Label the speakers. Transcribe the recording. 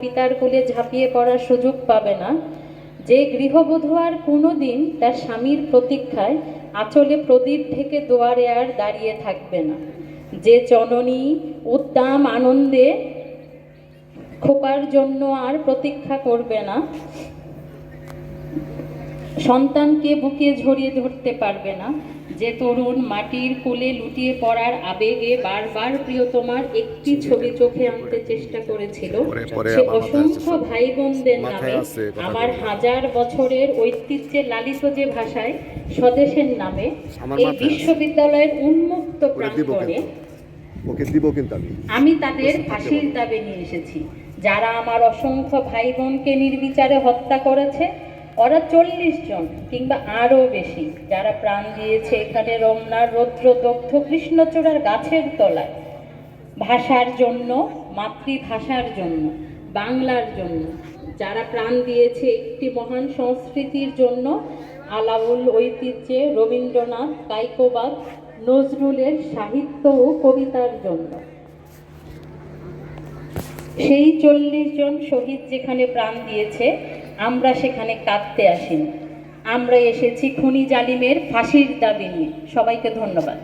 Speaker 1: পিতার কোলে ঝাঁপিয়ে পড়ার সুযোগ পাবে না। যে গৃহবধূ আর কোনোদিন তার স্বামীর প্রতীক্ষায় আঁচলে প্রদীপ থেকে দোয়ারে আর দাঁড়িয়ে থাকবে না। যে জননী উদ্দাম আনন্দে খোপার জন্য আর প্রতীক্ষা করবে না। সন্তানকে বুকে ঝরিয়ে ধরতে পারবে না। যে তরুণ মাটির কোলে লুটিয়ে পড়ার আবেগে বারবার প্রিয়তমার একটি ছবি চোখে আনতে চেষ্টা করেছিল সে অসংখ্য ভাই বোনদের নামে আমার হাজার বছরের ঐতিহ্যে লালিত যে ভাষায় স্বদেশের নামে এই বিশ্ববিদ্যালয়ের উন্মুক্ত প্রাঙ্গণে
Speaker 2: ওকে দিব কিন্তু আমি।
Speaker 1: আমি তাদের ফাঁসির দাবি। নিয়ে এসেছি। যারা আমার অসংখ্য ভাই বোনকে নির্বিচারে হত্যা করেছে ওরা চল্লিশ জন কিংবা আরও বেশি, যারা প্রাণ দিয়েছে এখানে রমনার রৌদ্রদগ্ধ কৃষ্ণচূড়ার গাছের তলায়। ভাষার জন্য, মাতৃভাষার জন্য, বাংলার জন্য। যারা প্রাণ দিয়েছে একটি মহান সংস্কৃতির জন্য, আলাউল ঐতিহ্যে রবীন্দ্রনাথ, কাইকোবাদ, নজরুলের সাহিত্য ও কবিতার জন্য। সেই চল্লিশ জন শহীদ যেখানে প্রাণ দিয়েছে আমরা সেখানে কাঁদতে আসিনি। আমরা এসেছি খুনি জালিমের ফাঁসির দাবি নিয়ে। সবাইকে ধন্যবাদ।